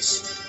days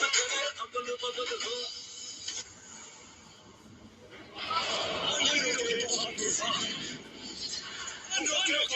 I'm not going to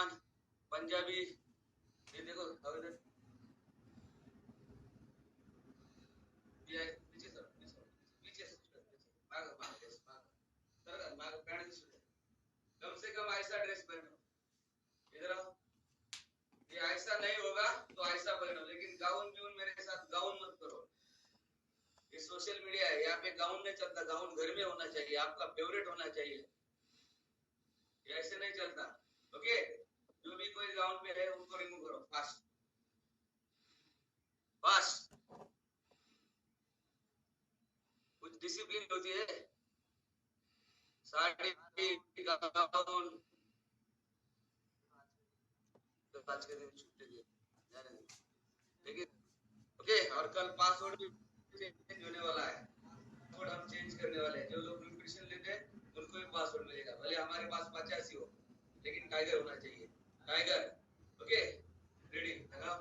मुसलमान पंजाबी ये देखो कम से कम ऐसा ड्रेस पहनो इधर ये ऐसा नहीं होगा तो ऐसा पहनो लेकिन गाउन मेरे साथ गाउन मत करो ये सोशल मीडिया है यहाँ पे गाउन नहीं चलता गाउन घर में होना चाहिए आपका फेवरेट होना चाहिए तो आज के दिन छुट्टी दिया ठीक है ओके और कल पासवर्ड भी चेंज होने वाला है पासवर्ड हम चेंज करने वाले हैं जो लोग न्यूट्रिशन लेते हैं उनको भी पासवर्ड मिलेगा भले हमारे पास पचासी हो लेकिन टाइगर होना चाहिए टाइगर ओके रेडी लगाओ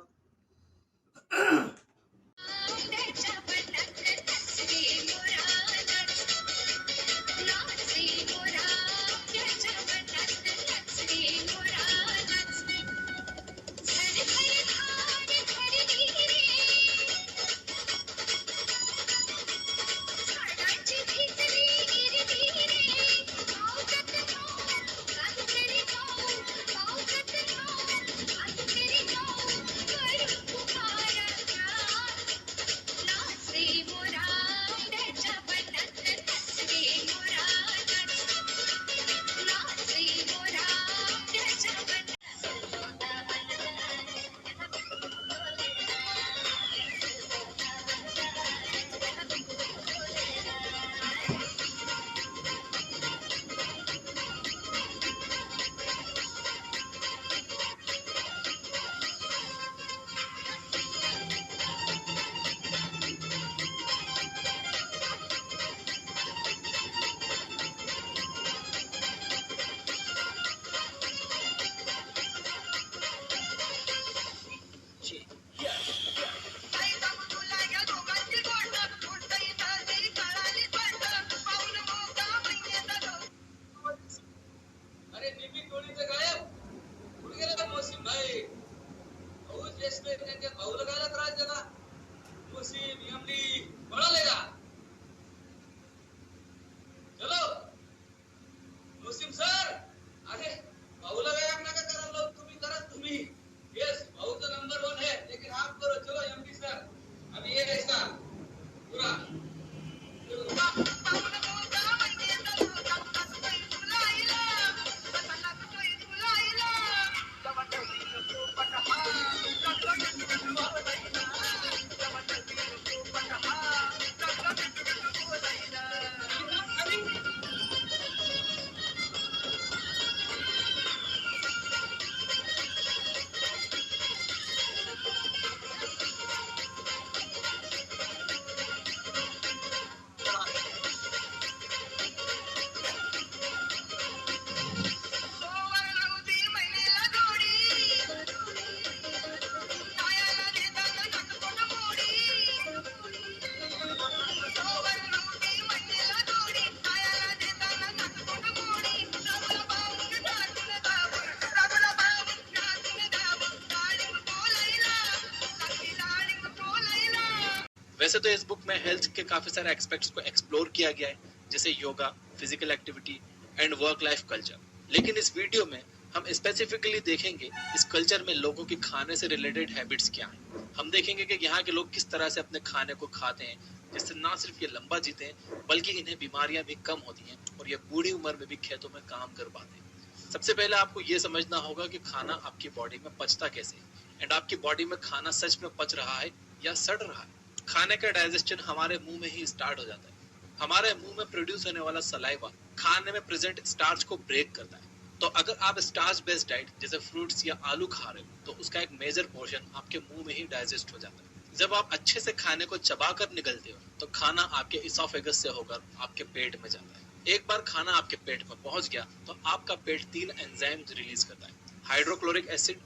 वैसे तो इस बुक में हेल्थ के काफ़ी सारे एक्सपेक्ट्स को एक्सप्लोर किया गया है जैसे yoga physical activity and work life culture लेकिन इस वीडियो में हम स्पेसिफिकली देखेंगे इस कल्चर में लोगों के खाने से रिलेटेड हैबिट्स क्या हैं हम देखेंगे कि यहाँ के लोग किस तरह से अपने खाने को खाते हैं जिससे ना सिर्फ ये लंबा जीते हैं बल्कि इन्हें बीमारियां भी कम होती हैं और ये बूढ़ी उम्र में भी खेतों में काम कर पाते हैं सबसे पहले आपको ये समझना होगा कि खाना आपकी बॉडी में पचता कैसे एंड आपकी बॉडी में खाना सच में पच रहा है या सड़ रहा है खाने का डाइजेशन हमारे मुंह में ही स्टार्ट हो जाता है हमारे मुंह में प्रोड्यूस होने वाला सलाइवा खाने में प्रेजेंट स्टार्च को ब्रेक करता है तो अगर आप स्टार्च बेस्ड डाइट जैसे फ्रूट्स या आलू खा रहे हो तो उसका एक मेजर पोर्शन आपके मुंह में ही डाइजेस्ट हो जाता है जब आप अच्छे से खाने को चबा कर निकलते हो तो खाना आपके इसोफेगस से होकर आपके पेट में जाता है एक बार खाना आपके पेट में पहुंच गया तो आपका पेट तीन एंजाइम्स रिलीज करता है हाइड्रोक्लोरिक एसिड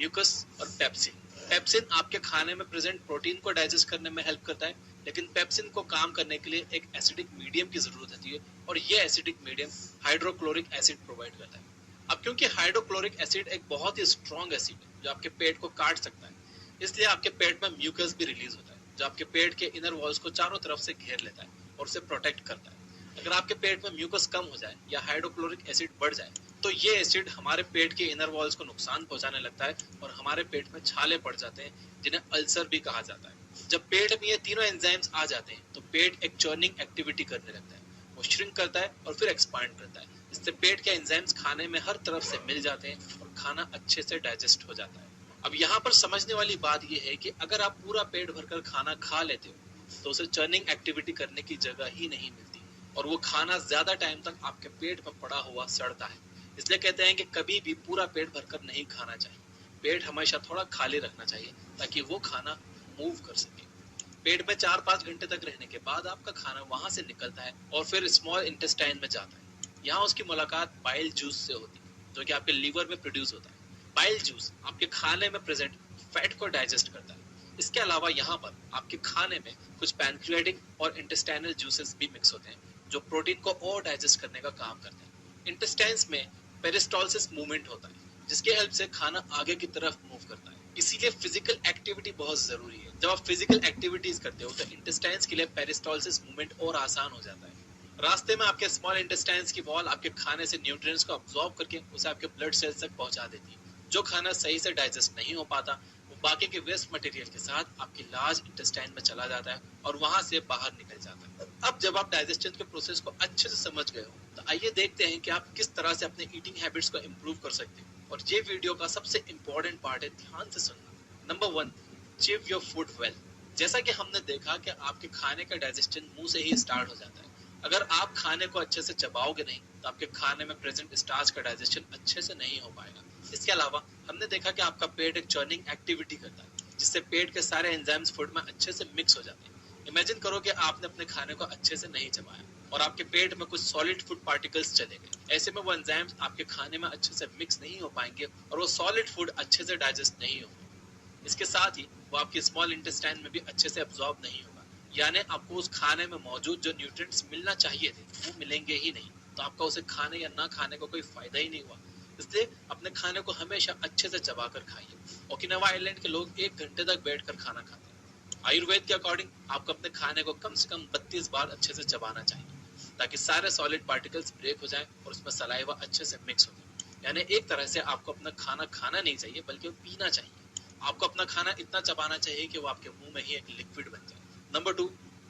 म्यूकस और पेप्सिन पेप्सिन आपके खाने में प्रेजेंट प्रोटीन को डाइजेस्ट करने में हेल्प करता है लेकिन पेप्सिन को काम करने के लिए एक एसिडिक मीडियम की जरूरत होती है और ये acidic medium hydrochloric acid provide करता है अब क्योंकि हाइड्रोक्लोरिक एसिड एक बहुत ही स्ट्रॉन्ग एसिड है जो आपके पेट को काट सकता है इसलिए आपके पेट में म्यूकस भी रिलीज होता है जो आपके पेट के इनर वॉल्स को चारों तरफ से घेर लेता है और उसे प्रोटेक्ट करता है अगर आपके पेट में म्यूकस कम हो जाए या हाइड्रोक्लोरिक एसिड बढ़ जाए तो ये एसिड हमारे पेट के इनर वॉल्स को नुकसान पहुंचाने लगता है और हमारे पेट में छाले पड़ जाते हैं जिन्हें अल्सर भी कहा जाता है जब पेट में ये तीनों एंजाइम्स आ जाते हैं तो पेट एक चर्निंग एक्टिविटी करने लगता है वो श्रिंक करता है और फिर एक्सपांड करता है इससे पेट के एंजाइम्स खाने में हर तरफ से मिल जाते हैं और खाना अच्छे से डाइजेस्ट हो जाता है अब यहाँ पर समझने वाली बात यह है कि अगर आप पूरा पेट भरकर खाना खा लेते हो तो उसे चर्निंग एक्टिविटी करने की जगह ही नहीं मिलती और वो खाना ज्यादा टाइम तक आपके पेट पर पड़ा हुआ सड़ता है इसलिए कहते हैं कि कभी भी पूरा पेट भरकर नहीं खाना चाहिए पेट हमेशा थोड़ा खाली रखना चाहिए ताकि वो खाना मूव कर सके पेट में चार पाँच घंटे तक रहने के बाद आपका खाना वहां से निकलता है और फिर स्मॉल इंटेस्टाइन में जाता है यहाँ उसकी मुलाकात बाइल जूस से होती है जो कि आपके लीवर में प्रोड्यूस होता है बाइल जूस आपके खाने में प्रेजेंट फैट को डाइजेस्ट करता है इसके अलावा यहाँ पर आपके खाने में कुछ पैंक्रियाटिक और इंटेस्टाइनल जूसेस भी मिक्स होते हैं जो प्रोटीन को और डाइजेस्ट करने का काम करते हैं इंटेस्टाइन में पेरिस्टोलिस मूवमेंट होता है जिसके हेल्प से खाना आगे की तरफ मूव करता है इसीलिए फिजिकल एक्टिविटी बहुत जरूरी है जब आप फिजिकल एक्टिविटीज करते हो तो इंटेस्टाइन के लिए पेरिस्टोलिस मूवमेंट और आसान हो जाता है रास्ते में आपके स्मॉल इंटेस्टाइन की वॉल आपके खाने से न्यूट्रिएंट्स को अब्जॉर्ब करके उसे आपके ब्लड सेल्स तक पहुंचा देती है जो खाना सही से डाइजेस्ट नहीं हो पाता वो बाकी के वेस्ट मटेरियल के साथ आपकी लार्ज इंटेस्टाइन में चला जाता है और वहां से बाहर निकल जाता है अब जब आप डाइजेशन के प्रोसेस को अच्छे से समझ गए हो तो आइए देखते हैं कि आप किस तरह से अपने ईटिंग हैबिट्स को इम्प्रूव कर सकते हो और ये वीडियो का सबसे इम्पोर्टेंट पार्ट है ध्यान से सुनना number one chew your food well जैसा कि हमने देखा कि आपके खाने का डाइजेशन मुंह से ही स्टार्ट हो जाता है अगर आप खाने को अच्छे से चबाओगे नहीं तो आपके खाने में प्रेजेंट स्टार्च का डाइजेशन अच्छे से नहीं हो पाएगा इसके अलावा हमने देखा कि आपका पेट एक चर्निंग एक्टिविटी करता है जिससे पेट के सारे एंजाइम्स फूड में अच्छे से मिक्स हो जाते हैं इमेजिन करो कि आपने अपने खाने को अच्छे से नहीं जमाया और आपके पेट में कुछ सॉलिड फूड पार्टिकल्स चले गए ऐसे में वो एंजाइम्स आपके खाने में अच्छे से मिक्स नहीं हो पाएंगे और वो सॉलिड फूड अच्छे से डाइजेस्ट नहीं होगा इसके साथ ही वो आपके स्मॉल इंटेस्टाइन में भी अच्छे से अब्जॉर्ब नहीं होगा यानी आपको उस खाने में मौजूद जो न्यूट्रिएंट्स मिलना चाहिए थे वो मिलेंगे ही नहीं तो आपका उसे खाने या ना खाने का को कोई फायदा ही नहीं हुआ इसलिए अपने खाने को हमेशा अच्छे से चबा कर खाइए ओकिनावा आइलैंड के लोग एक घंटे तक बैठ कर खाना खाते आयुर्वेद के अकॉर्डिंग आपको अपने खाने को कम से कम बत्तीस बार अच्छे से चबाना चाहिए ताकि सारे सॉलिड पार्टिकल्स ब्रेक हो जाए और उसमें सलाइवा अच्छे से मिक्स हो जाए यानी एक तरह से आपको अपना खाना खाना नहीं चाहिए बल्कि पीना चाहिए आपको अपना खाना इतना चबाना चाहिए कि वो आपके मुंह में ही एक लिक्विड बन जाए number two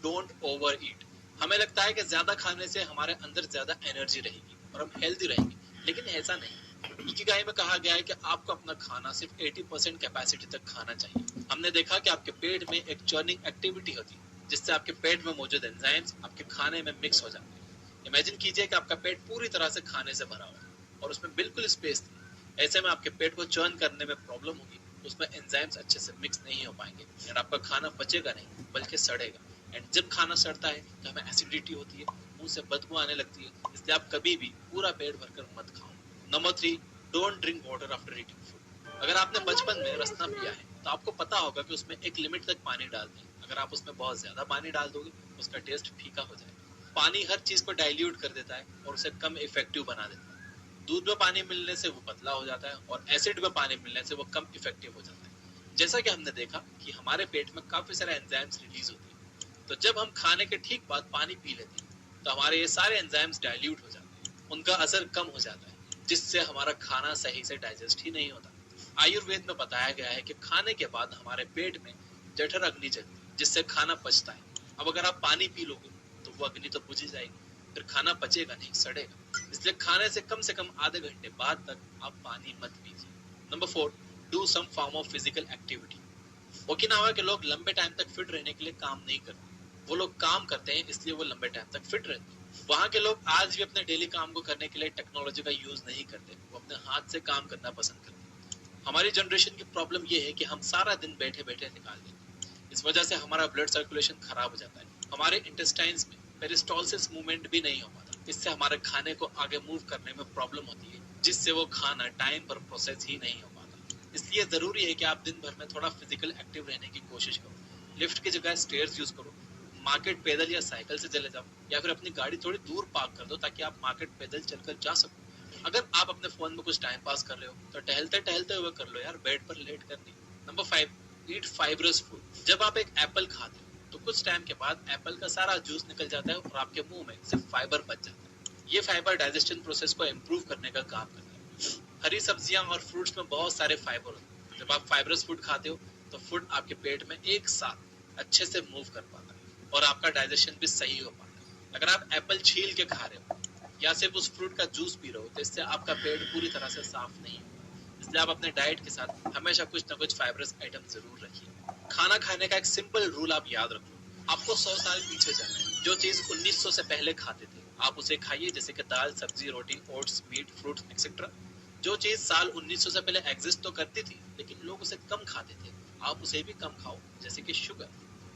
don't overeat हमें लगता है कि ज्यादा खाने से हमारे अंदर ज्यादा एनर्जी रहेगी और हम हेल्दी रहेंगे लेकिन ऐसा नहीं इकिगाई में कहा गया है कि आपको अपना खाना सिर्फ 80 परसेंट कैपेसिटी तक खाना चाहिए हमने देखा कि आपके पेट में एक चर्निंग एक्टिविटी होती है जिससे आपके पेट में मौजूद एंजाइम्स आपके खाने में मिक्स हो जाते हैं इमेजिन कीजिए कि आपका पेट पूरी तरह से खाने से भरा हुआ है और उसमें बिल्कुल स्पेस नहीं ऐसे में आपके पेट को चर्न करने में प्रॉब्लम होगी उसमें एंजाइम्स अच्छे से मिक्स नहीं हो पाएंगे और आपका खाना पचेगा नहीं बल्कि सड़ेगा एंड जब खाना सड़ता है तो हमें एसिडिटी होती है मुंह से बदबू आने लगती है इसलिए आप कभी भी पूरा पेट भरकर मत खाओ number three don't drink water after eating food अगर आपने बचपन में रसना पिया है तो आपको पता होगा कि उसमें एक लिमिट तक पानी डाल दें अगर आप उसमें बहुत ज्यादा पानी डाल दोगे उसका टेस्ट फीका हो जाएगा पानी हर चीज को डाइल्यूट कर देता है और उसे कम इफेक्टिव बना देता है दूध में पानी मिलने से वो पतला हो जाता है और एसिड में पानी मिलने से वो कम इफेक्टिव हो जाता है जैसा कि हमने देखा कि हमारे पेट में काफी सारे एंजाइम्स रिलीज होते हैं तो जब हम खाने के ठीक बाद पानी पी लेते हैं तो हमारे ये सारे एंजाइम्स डाइल्यूट हो जाते हैं उनका असर कम हो जाता है जिससे हमारा खाना सही से डाइजेस्ट ही नहीं होता आयुर्वेद में बताया गया है कि खाने के बाद हमारे पेट में जठर अग्नि जलती जिससे खाना पचता है अब अगर आप पानी पी लोगे तो वो अग्नि तो बुझी जाएगी फिर खाना पचेगा नहीं सड़ेगा इसलिए खाने से कम से कम आधे घंटे बाद तक आप पानी मत पीजिए number four do some form of physical activity Okinawa के लोग लंबे टाइम तक फिट रहने के लिए काम नहीं करते वो लोग काम करते हैं इसलिए वो लंबे टाइम तक फिट रहते हैं वहाँ के लोग आज भी अपने डेली काम को करने के लिए टेक्नोलॉजी का यूज नहीं करते वो अपने हाथ से काम करना पसंद करते हमारी जनरेशन की प्रॉब्लम ये है कि हम सारा दिन बैठे बैठे निकाल देते इस वजह से हमारा ब्लड सर्कुलेशन खराब हो जाता है हमारे इंटेस्टाइन्स में पेरिस्टोलिस मूवमेंट भी नहीं हो पाता इससे हमारे खाने को आगे मूव करने में प्रॉब्लम होती है जिससे वो खाना टाइम पर प्रोसेस ही नहीं हो पाता इसलिए जरूरी है कि आप दिन भर में थोड़ा फिजिकल एक्टिव रहने की कोशिश करो लिफ्ट की जगह स्टेयर यूज करो मार्केट पैदल या साइकिल से चले जाओ या फिर अपनी गाड़ी थोड़ी दूर पार्क कर दो ताकि आप मार्केट पैदल चलकर जा सको अगर आप अपने फोन में कुछ टाइम पास कर रहे हो तो टहलते टहलते हुए कर लो यार बेड पर लेट कर नहीं number five eat fibrous food जब आप एक एप्पल खाते हो तो कुछ टाइम के बाद एप्पल का सारा जूस निकल जाता है और आपके मुंह में सिर्फ फाइबर बच जाता है ये फाइबर डाइजेशन प्रोसेस को इम्प्रूव करने का काम करता है हरी सब्जियां और फ्रूट्स में बहुत सारे फाइबर होते हैं जब आप फाइबरस फूड खाते हो तो फूड आपके पेट में एक साथ अच्छे से मूव कर पाते और आपका डाइजेशन भी सही हो पाता अगर आप एप्पल छील के खा रहे हो या सिर्फ उस फ्रूट का जूस पी रहे हो तो इससे आपका पेट पूरी तरह से साफ नहीं होगा इसलिए आप अपने डाइट के साथ हमेशा कुछ ना कुछ फाइबरस आइटम जरूर रखिए खाना खाने का एक सिंपल रूल आप याद रखो आपको सौ साल पीछे जाना है जो चीज उन्नीस से पहले खाते थे आप उसे खाइए जैसे कि दाल सब्जी रोटी ओट्स मीट फ्रूट एक्सेट्रा जो चीज साल 1900 से पहले एग्जिस्ट तो करती थी लेकिन लोग उसे कम खाते थे आप उसे भी कम खाओ जैसे कि शुगर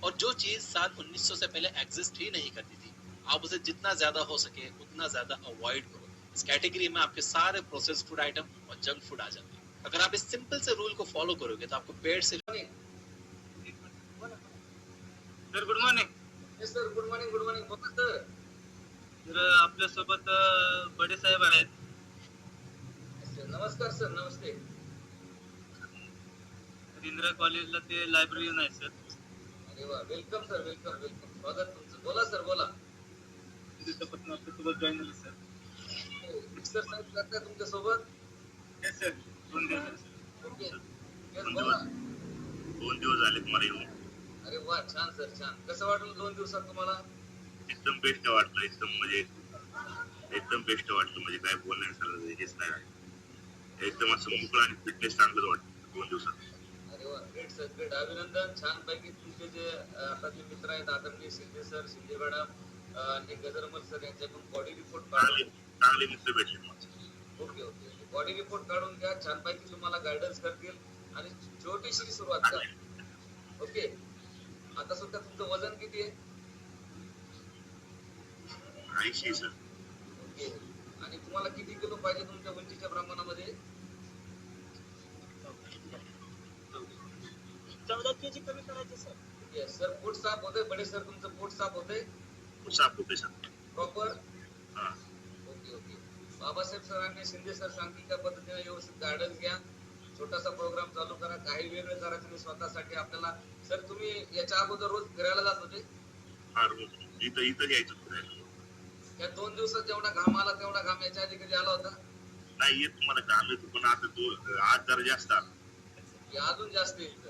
और जो चीज साल 1900 से पहले एग्जिस्ट ही नहीं करती थी आप उसे जितना ज्यादा हो सके उतना ज्यादा अवॉइड करो इस कैटेगरी में आपके सारे प्रोसेस फूड आइटम और जंक फूड आ जाते हैं अगर आप इस सिंपल से रूल को फॉलो करोगे तो आपको पेट से sir good morning sir good morning good morning बोला सर आपल्या सोबत बडे साहेब आहेत नमस्कार सर नमस्ते इंदिरा कॉलेजला ते लायब्ररी नाही sir welcome sir welcome welcome स्वागत तुमचं बोला सर बोला सोबत जॉईन सर सर साहेब करताय तुमच्या सोबत सर दोन दिवस झाले तुम्हाला येऊन अरे वा छान सर छान कसं वाटलं दोन दिवसात तुम्हाला एकदम बेस्ट वाटलं एकदम म्हणजे एकदम बेस्ट वाटलं म्हणजे काय बोलण्यासारखं हेच नाही एकदम असं मोकळं आणि फिटनेस चांगलंच वाटलं दोन दिवसात ग्रेट सर ग्रेट अभिनंदन पैकी तुमचे जे आता जे मित्र आहेत आदरणीय शिंदे सर शिंदे मॅडम आणि गजरमल सर यांच्याकडून बॉडी रिपोर्ट काढून चांगले मित्र भेटले ओके ओके बॉडी रिपोर्ट काढून घ्या छान पैकी तुम्हाला गायडन्स करतील आणि छोटीशी सुरुवात करा ओके आता सुद्धा तुमचं वजन किती आहे ऐंशी सर ओके आणि तुम्हाला किती किलो पाहिजे तुमच्या उंचीच्या प्रमाणामध्ये चौदा के जी कमी करायचे सर येस सर पोट साफ होते बडे सर तुमचं पोट साफ होते साफ होते sir proper okay okay Babasaheb सरांनी शिंदे सर सांगतील त्या पद्धतीने व्यवस्थित गार्डन्स घ्या छोटासा प्रोग्राम चालू करा काही वेगळं करा तुम्ही स्वतःसाठी आपल्याला सर तुम्ही याच्या अगोदर रोज फिरायला जात होते इथं इथं यायचं त्या दोन दिवसात जेवढा घाम आला तेवढा घाम याच्या आधी कधी आला होता नाही येत तुम्हाला घाम येतो पण आता आज जरा जास्त आला अजून जास्त येईल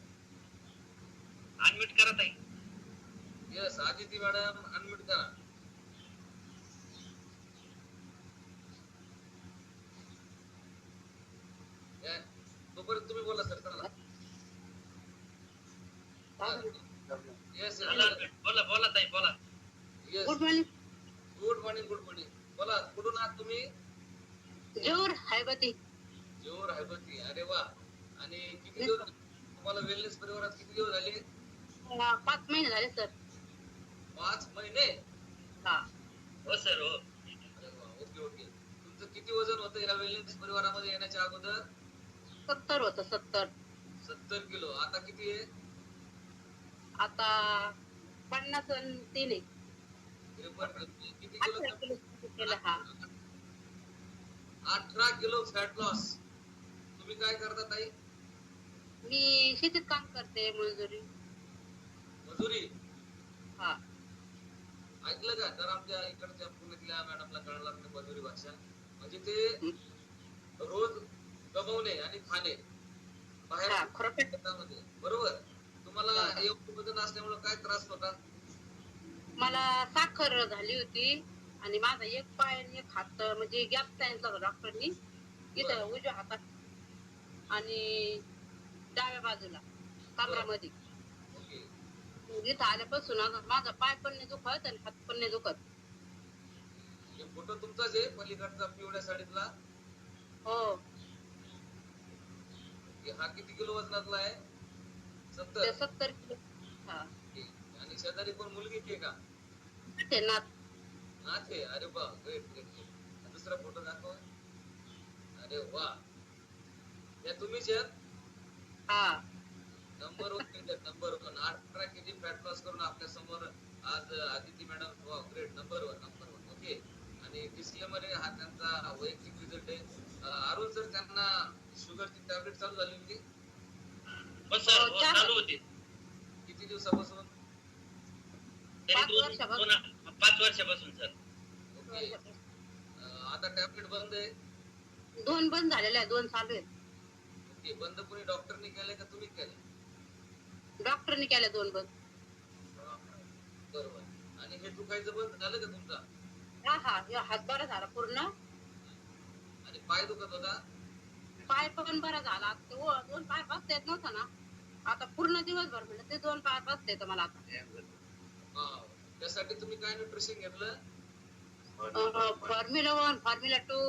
अनम्यूट करत आहे यस आदिती मॅडम अनम्यूट करा तोपर्यंत तुम्ही बोला सर चला येस बोला बोला ताई बोला yes good morning good morning good morning बोला कुठून आहात तुम्ही जोर हैबती जोर हैबती अरे वा आणि किती दिवस तुम्हाला वेलनेस परिवारात किती दिवस झाले पाच महिने झाले सर पाच महिने हा हो सर हो ओके ओके तुमचं किती वजन होत या वेलनेस परिवारामध्ये येण्याच्या अगोदर सत्तर होतं सत्तर सत्तर किलो आता किती आहे आता पन्नास तीन आहे किलो अठरा किलो फॅट लॉस तुम्ही काय करता ताई मी शेतीत काम करते मजुरी मंजुरी हा ऐकलं का तर आमच्या इकडच्या पुण्यातल्या मॅडमला कळलं लागलं मंजुरी भाषा म्हणजे ते रोज कमवणे आणि खाणे बाहेर शेतामध्ये बरोबर तुम्हाला एवढं वजन असल्यामुळे काय त्रास होता मला साखर झाली होती आणि माझा एक पाय आणि एक हात म्हणजे गॅप त्यांचा होता डॉक्टरनी इथं उजव्या हातात आणि डाव्या बाजूला मध्ये सुना आल्यापासून माझा पाय पण नाही दुखत आणि हात पण नाही दुखत हे फोटो तुमचा जे पलीकडचा पिवळ्या साडीतला हो हा किती किलो वजनातला आहे सत्तर सत्तर किलो हा आणि शेजारी कोण मुलगी आहे का नाते नात नाते अरे बा दुसरा फोटो दाखव अरे वा या तुम्हीच आहेत हा नंबर वन नंबर वन अठरा के जी फॅट लॉस करून आपल्या समोर आज Aditi madam great number one number one okay आणि डिस्क्लेमर हा त्यांचा वैयक्तिक रिझल्ट आहे अरुण सर त्यांना ची टॅबलेट चालू झाली होती हो, किती दिवसापासून पाच वर्षापासून सर आता टॅबलेट बंद आहे दोन बंद झालेले दोन चालू ओके बंद कोणी डॉक्टरने केलंय का तुम्ही केलं डॉक्टरने केल्या दोन बंद आणि हे दुखायचं बंद झालं का तुमचा हा हा हात बरा झाला पूर्ण आणि पाय दुखत होता पाय पण बरा झाला तो दोन पाय बसता येत नव्हता ना आता पूर्ण दिवसभर म्हणलं ते दोन पाय बसता येत मला आता त्यासाठी तुम्ही काय न्यूट्रिशन घेतलं फॉर्म्युला वन फॉर्म्युला टू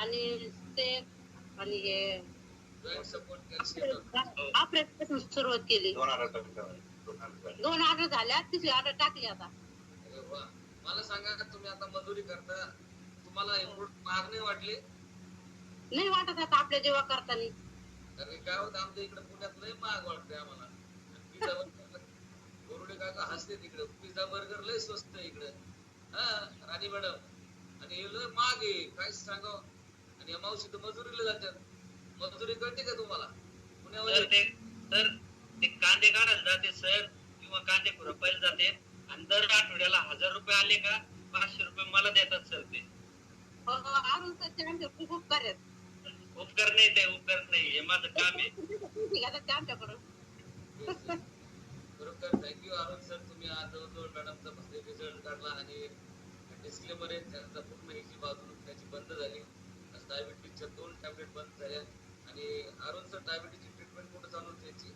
आणि ते आणि हे ऑपरेशन सुरुवात केली दोन ऑर्डर झाल्या तिसरी ऑर्डर टाकली आता मला सांगा का तुम्ही आता मजुरी करता तुम्हाला महाग नाही वाटले नाही वाटत आता आपल्या जेव्हा करताना कारण काय होतं आमच्या इकडे पुण्यात लय महाग वाटते आम्हाला गोरुडे काका हसते तिकडे पिझ्झा बर्गर लय स्वस्त इकडे हा राणी मॅडम आणि हे लय महाग आहे काय सांगाव आणि या मावशी तर मजुरीला जातात मजुरी कळते का तुम्हाला तर ते तर ते कांदे काढायला जाते सर किंवा कांदे खुरपायला जाते आणि दर आठवड्याला हजार रुपये आले का पाचशे रुपये मला देतात सर ते हो, हो, खूप करत उपकार नाही ते उपकार नाही हे माझं काम आहे आमच्याकडून खरोखर थँक्यू अरुण सर तुम्ही आज जवळजवळ मॅडमचा फक्त रिझल्ट काढला आणि डिस्क्लेमर आहे त्यांचा पूर्ण ही बाजू त्याची बंद झाली डायबिटीजच्या दोन टॅबलेट बंद झाल्या आणि अरुण सर डायबिटीजची ट्रीटमेंट कुठे चालू होती याची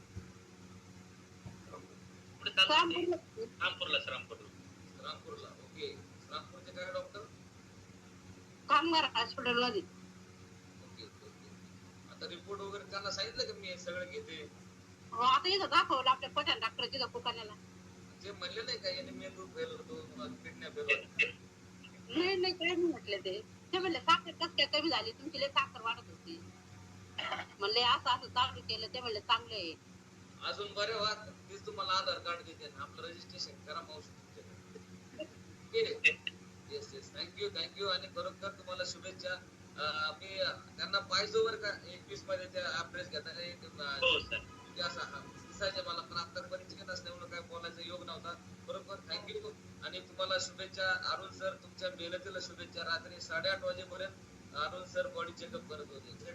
कुठे रामपूरला सर रामपूरला रामपूरला ओके रामपूरचे काय डॉक्टर कामगार हॉस्पिटलला ओके आता रिपोर्ट वगैरे त्यांना सांगितलं की मी सगळं घेते हो, आता इथं दाखवलं आपल्या पठाण डॉक्टरची तिथं कोकाण्याला जे म्हणले नाही का याने मेंदू फेल होतो किडन्या फेल नाही नाही काय म्हटलं ते ते म्हणले साखर कस काय कमी झाली तुमची लय साखर वाढत होती म्हणले असं असं चालू केलं ते म्हणले चांगलं आहे अजून बरे वाट तीच तुम्हाला आधार कार्ड देते आपलं रजिस्ट्रेशन करा मावशी येस येस थँक्यू थँक्यू आणि खरोखर तुम्हाला शुभेच्छा मी त्यांना पाहिजे वर का एकवीस मध्ये त्या अभ्यास घेताना हो, असा दिसायचे मला पण आता परिचित असल्यामुळे काय बोलायचं योग नव्हता बरोबर थँक्यू आणि तुम्हाला शुभेच्छा अरुण सर तुमच्या मेहनतीला शुभेच्छा रात्री साडेआठ वाजेपर्यंत कारण सर बॉडी चेकअप करत होते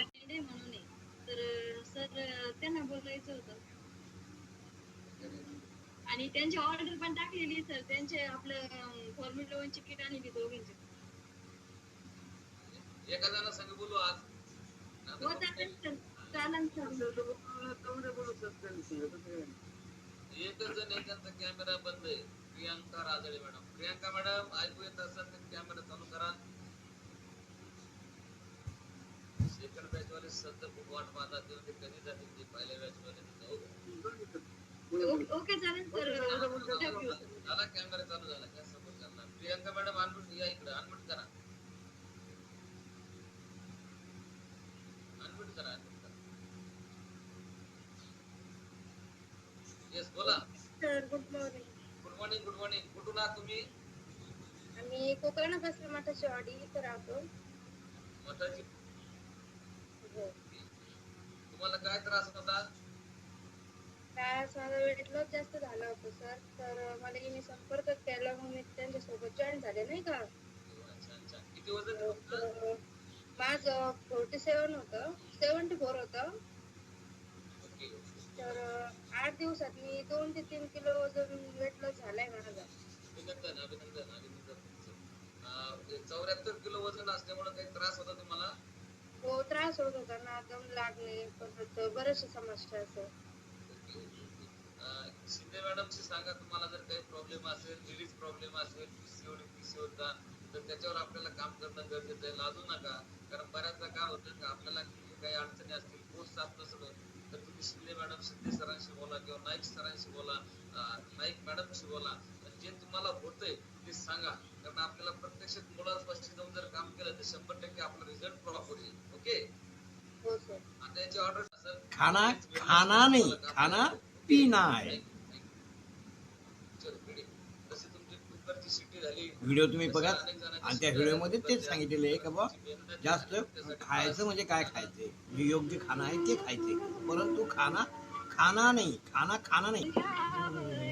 अटेंड आहे म्हणून आहे. तर सर त्यांना बोलायचं होतं आणि त्यांची ऑर्डर पण टाकलेली सर त्यांचे आपलं फॉर्म्युला वनची आणि आणली दोघींची एका जणा संग बोलू आज हो नाहीतर चालेल सर चालेल सर एकच जण आहे त्यांचा कॅमेरा बंद आहे प्रियांका राजळे मॅडम प्रियांका मॅडम ऐकू येत असेल तर कॅमेरा चालू करा सेकंड बॅच वाले संत खूप वाट पाहतात ते कधी जातील ते पहिल्या बॅच वाले ओके चालेल सर झाला कॅमेरा चालू झाला काय सपोर्ट करणार प्रियंका मॅडम अनम्यूट या इकडे अनम्यूट करा अनम्यूट करा येस बोला good morning good morning good morning कुठून आहात तुम्ही आम्ही कोकणात असलो मठाची ऑडी इथं राहतो मठाची तुम्हाला काय त्रास होता त्रास माझा वेट लॉस जास्त झाला होता सर तर मला हिने संपर्क केला मग मी त्यांच्या सोबत जॉईन झाले नाही का किती वजन होतं? माझं फोर्टी सेवन होतं सेवन्टी फोर होतं तर आठ दिवसात मी दोन ते तीन किलो वजन वेट लॉस झालाय माझा अभिनंदन अभिनंदन म्हणजे चौऱ्याहत्तर किलो वजन असल्यामुळे काही त्रास होता तुम्हाला हो त्रास होत होता ना दम लागणे परत बऱ्याचशा समस्या असं शिंदे मॅडमशी सांगा तुम्हाला जर काही प्रॉब्लेम असेल लेडीज प्रॉब्लेम असेल पीसीओडी पीसीओचा तर त्याच्यावर आपल्याला काम करणं गरजेचं आहे लाजू नका कारण बऱ्याचदा काय होतं की आपल्याला काही अडचणी असतील कोर्स जात नसलं तर तुम्ही शिंदे मॅडम शिंदे सरांशी बोला किंवा नाईक सरांशी बोला नाईक मॅडमशी बोला जे तुम्हाला होतंय ते सांगा कारण आपल्याला प्रत्यक्ष मुळापासून जाऊन जर काम केलं तर शंभर टक्के आपला रिझल्ट प्रॉपर येईल ओके आता याची ऑर्डर सर खाना खाना नाही खाना पीना आहे व्हिडिओ तुम्ही बघा आणि त्या व्हिडिओमध्ये तेच सांगितलेलं आहे का बा जास्त खायचं म्हणजे काय खायचं जे योग्य खाणं आहे ते खायचे परंतु खाना खाना नाही खाना खाना नाही